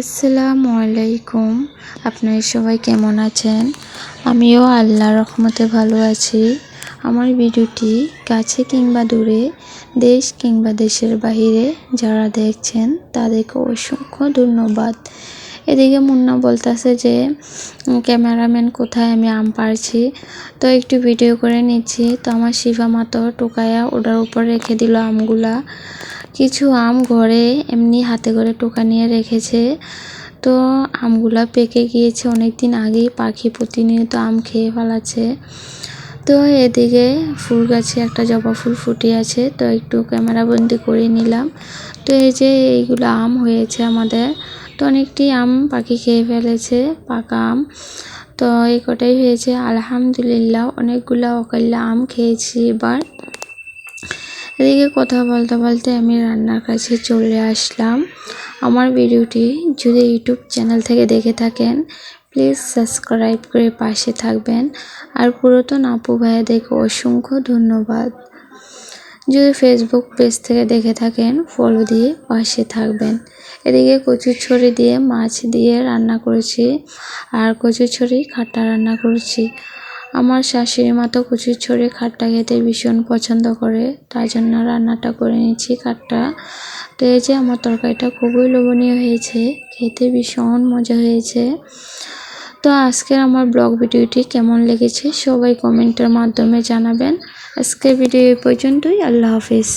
আসসালামু আলাইকুম। আপনারা সবাই কেমন আছেন? আমিও আল্লাহর রহমতে ভালো আছি। আমার ভিডিওটি কাছে কিংবা দূরে, দেশ কিংবা দেশের বাইরে যারা দেখছেন, তাদেরকে অসংখ্য ধন্যবাদ। এদিকে মুন্না বলতেছে যে ক্যামেরাম্যান কোথায়? আমি আম পারছি তো একটু ভিডিও করে নিচ্ছি। তো আমার শিফা মাতো টোকায়া ওটার উপর রেখে দিল আমগুলা। কিছু আম ঘরে এমনি হাতে করে টোকা নিয়ে রেখেছে। তো আমগুলা পেকে গিয়েছে অনেক দিন আগেই, পাখি প্রতিনিয়ত আম খেয়ে ফেলাচ্ছে তো এদিকে ফুল গাছে একটা জবা ফুল ফুটে আছে, তো একটু ক্যামেরা বন্দি করে নিলাম। তো এই যে এইগুলো আম হয়েছে আমাদের, তো অনেকটি আম পাখি খেয়ে ফেলেছে, পাকা আম। তো এই কটাই হয়েছে, আলহামদুলিল্লাহ, অনেকগুলা অকাল্লা আম খেয়েছি এবার। এদিকে কথা বলতে বলতে আমি রান্নার কাছে চলে আসলাম। আমার ভিডিওটি যদি ইউটিউব চ্যানেল থেকে দেখে থাকেন, প্লিজ সাবস্ক্রাইব করে পাশে থাকবেন। আর পুরাতন আপু ভাইয়াদেরকে অসংখ্য ধন্যবাদ। যদি ফেসবুক পেজ থেকে দেখে থাকেন ফলো দিয়ে পাশে থাকবেন। এদিকে কচুর ছড়ি দিয়ে মাছ দিয়ে রান্না করেছি, আর কচুর ছড়ি খাট্টা রান্না করেছি। আমার শাশুড়ি মা তো কচুর ছড়ে খাট্টা খেতে ভীষণ পছন্দ করে তাই জন্য রান্নাটা করে নিচ্ছি খাট্টা। তো এই যে আমার তরকারিটা খুবই লোভনীয় হয়েছে, খেতে ভীষণ মজা হয়েছে। তো আজকের আমার ব্লগ ভিডিওটি কেমন লেগেছে সবাই কমেন্টের মাধ্যমে জানাবেন। আজকের ভিডিও এই পর্যন্তই, আল্লাহ হাফিজ।